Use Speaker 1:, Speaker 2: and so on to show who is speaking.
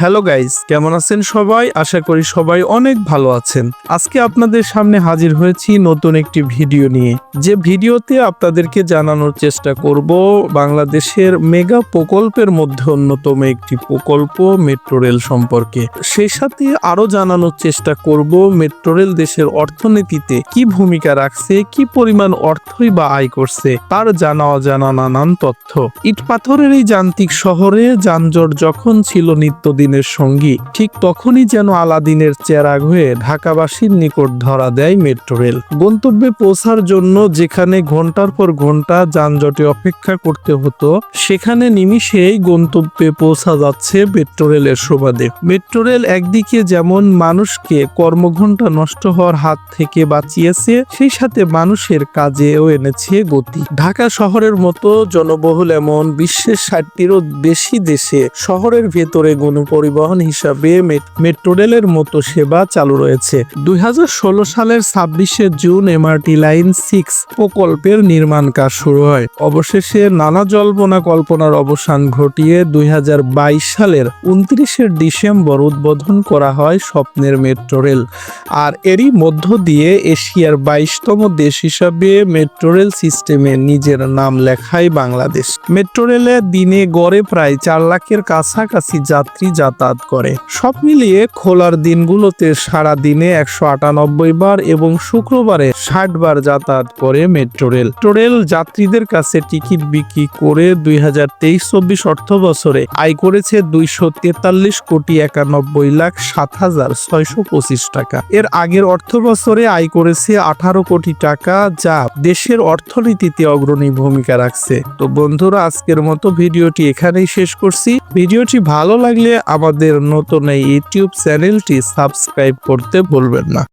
Speaker 1: Hello guys, কেমন আছেন সবাই? আশা করি সবাই অনেক ভালো আছেন। আজকে আপনাদের সামনে হাজির হয়েছি নতুন একটি ভিডিও নিয়ে। যে ভিডিওতে আপনাদেরকে জানানোর চেষ্টা করব, বাংলাদেশের মেগা প্রকল্পের মধ্যে অন্যতম একটি প্রকল্প মেট্রো রেল সম্পর্কে। সেই সাথে আরও জানানোর চেষ্টা করব, মেট্রো রেল দেশের অর্থনীতিতে কি ভূমিকা রাখছে, কি পরিমাণ অর্থই বা আয় করছে, তার জানা অজানা নানান তথ্য। ইট পাথরের এই যান্ত্রিক শহরে যানজট যখন ছিল নিত্যদিনের সঙ্গী, ঠিক তখনই যেন আলাদিনের চেরাগ হয়ে ঢাকাবাসীর নিকট ধরা দেয় মেট্রো রেল। গন্তব্যে পৌঁছার জন্য যেখানে ঘণ্টার পর ঘণ্টা যানজটে অপেক্ষা করতে হতো, সেখানে নিমিষেই গন্তব্যে পৌঁছা যাচ্ছে মেট্রো রেলের সুবাদে। মেট্রো রেল একদিকে যেমন মানুষকে কর্মঘণ্টা নষ্ট হওয়ার হাত থেকে বাঁচিয়েছে, সেই সাথে মানুষের কাজেও এনেছে গতি। ঢাকা শহরের মতো জনবহুল এমন বিশ্বের ষাটটিরও বেশি দেশে শহরের ভেতরে গণপরিবহন হিসাবে মেট- মেট্রো রেলের মতো সেবা চালু রয়েছে। দুই সালের ছাব্বিশে জুন এমআরটি লাইন সিক্স প্রকল্পের নির্মাণ কাজ শুরু হয়। অবশেষে নানা জল্পনা কল্পনার অবসান ঘটিয়ে দুই হাজার বাইশ সালের উনত্রিশে ডিসেম্বর উদ্বোধন করা হয় স্বপ্নের মেট্রো রেল আর এরই মধ্য দিয়ে এশিয়ার বাইশতম দেশ হিসাবে মেট্রো রেল সিস্টেমে নিজের নাম লেখায় বাংলাদেশ। মেট্রো রেলে দিনে গড়ে প্রায় চার লাখের কাছাকাছি যাত্রী যাতায়াত করে। সব মিলিয়ে খোলার দিনগুলোতে সারা দিনে একশো আটানব্বই বার এবং শুক্রবারে ষাট বার যাতায়াত করে মেট্রো রেল। মেট্রো রেল যাত্রীদের কাছে টিকিট বিক্রি করে দুই হাজার তেইশ চব্বিশ অর্থ বছরে আয় করেছে দুইশো তেতাল্লিশ কোটি একানব্বই লাখ সাত হাজার ছয়শো পঁচিশ টাকা। এর আগের অর্থ বছরে আয় করেছে আঠারো কোটি টাকা যা দেশের অর্থনীতিতে অগ্রণী ভূমিকা রাখছে। তো বন্ধুরা আজকের মতো ভিডিওটি এখানেই শেষ করছি। ভিডিওটি ভালো লাগলে আমাদের নতুন এই ইউটিউব চ্যানেলটি সাবস্ক্রাইব করতে ভুলবেন না।